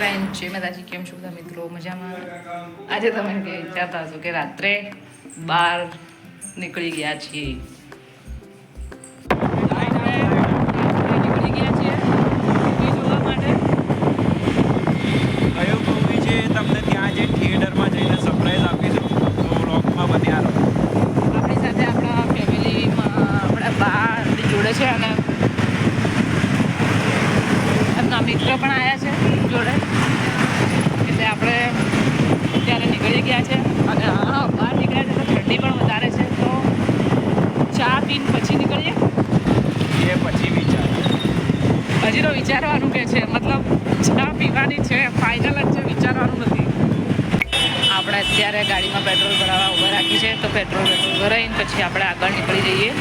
Friend મેં માતાજી કેમ છો બધા મિત્રો? મજામાં? આજે તમે વિચારતા હશો કે રાત્રે બહાર નીકળી ગયા છીએ. છે તમને ત્યાં જે થિયેટરમાં જઈને સરપ્રાઈઝ આપીશું તો વ્લોગમાં બન્યા આપણી સાથે આપણા ફેમિલીમાં આપણા બા જોડે છે અને એમના મિત્ર પણ આવ્યા છે જોડે. એટલે આપણે અત્યારે નીકળી ગયા છે. અને હા બહાર નીકળ્યા છે તો ઠંડી પણ વધારે છે. તો ચા પીને પછી નીકળીએ? એ પછી વિચાર હજી તો વિચારવાનું કે છે. મતલબ ચા પીવાની છે ફાઇનલ જ છે વિચારવાનું નથી. આપણે અત્યારે ગાડીમાં પેટ્રોલ ભરાવા ઊભા રાખી છે. તો પેટ્રોલ પેટ્રોલ ભરાઈને પછી આપણે આગળ નીકળી જઈએ.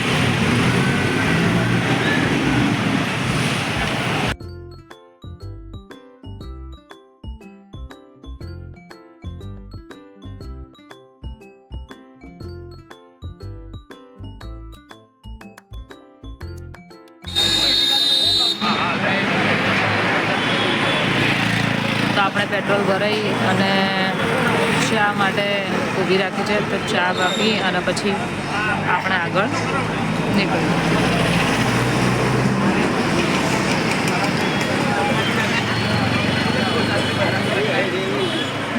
આપણે પેટ્રોલ ભરાઈ અને ચા માટે ઊભી રાખી છે તો ચા આપી અને પછી આપણે આગળ નીકળ્યું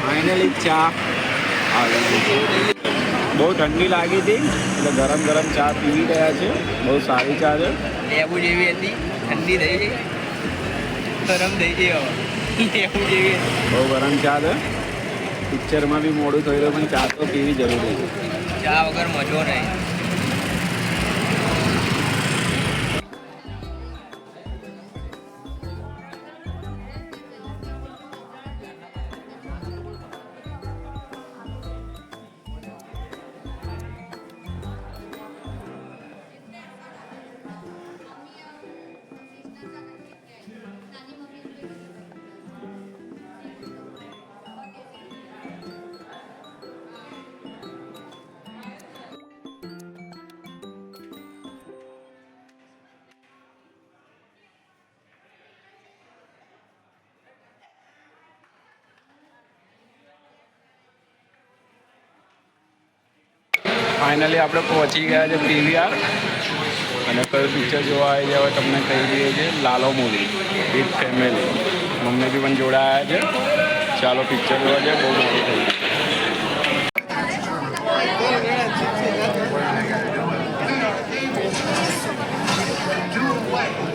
ફાઇનલી ચા. બહુ ઠંડી લાગી હતી એટલે ગરમ ગરમ ચા પીવી ગયા છે. બહુ સારી ચા છે. લેબુ જેવી હતી ઠંડી થઈ ગઈ. ગરમ થઈ ગઈ હવે. બહુ ગરમ ચા છે પિક્ચરમાં બી મોડું થયું પણ ચા તો પીવી જરૂરી છે. ચા વગર મજો નહીં. ફાઇનલી આપણે પહોંચી ગયા છે પીવીઆર અને કયું પિક્ચર જોવા આવી જાય હવે તમને કહી દઈએ છે Lalo movie with family mummy બી પણ જોડાયા છે. ચાલો પિક્ચર જોવા છે બહુ મોટી થઈ ગયું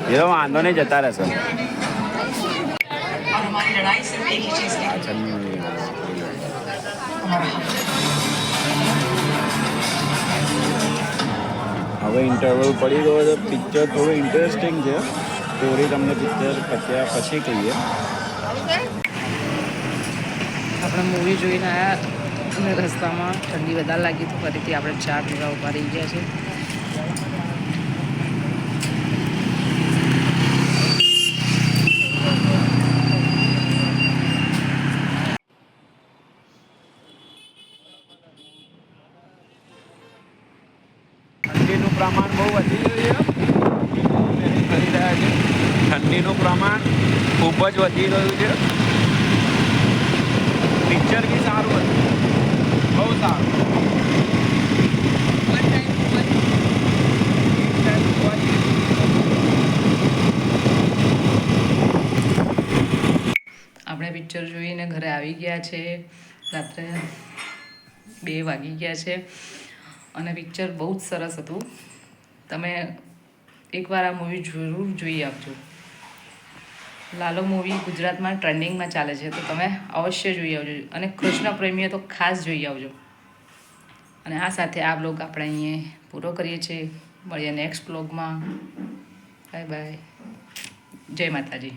એ તો વાંધો નહીં જતા રહેશે. હવે ઇન્ટરવલ પડી ગયો છે. પિક્ચર થોડું ઇન્ટરેસ્ટિંગ છે. સ્ટોરી તમને પિક્ચર પત્યા પછી કહીએ. આપણે મૂવી જોઈને આવ્યા અને રસ્તામાં ઠંડી વધારે લાગી તો ફરીથી આપણે ચા પીવા ઊભા રહી ગયા છે ઠંડીનું પ્રમાણ બહુ વધી ગયું છે. કરી રહ્યા છે ઠંડીનું પ્રમાણ ખૂબ જ વધી રહ્યું છે. પિક્ચર બી સારું હતું. બહુ સારું. આપણે પિક્ચર જોઈને ઘરે આવી ગયા છે. રાત્રે બે વાગી ગયા છે. અને પિક્ચર બહુ જ સરસ હતું. તમે એકવાર આ મૂવી જરૂર જોઈ આપજો. લાલો મૂવી ગુજરાતમાં ટ્રેન્ડિંગમાં ચાલે છે, તો તમે અવશ્ય જોઈ આવજો. અને કૃષ્ણ પ્રેમીઓ તો ખાસ જોઈ આવજો. અને આ સાથે આ બ્લોગ આપણે અહીંયા પૂરો કરીએ છીએ. મળીએ નેક્સ્ટ બ્લોગમાં બાય બાય જય માતાજી.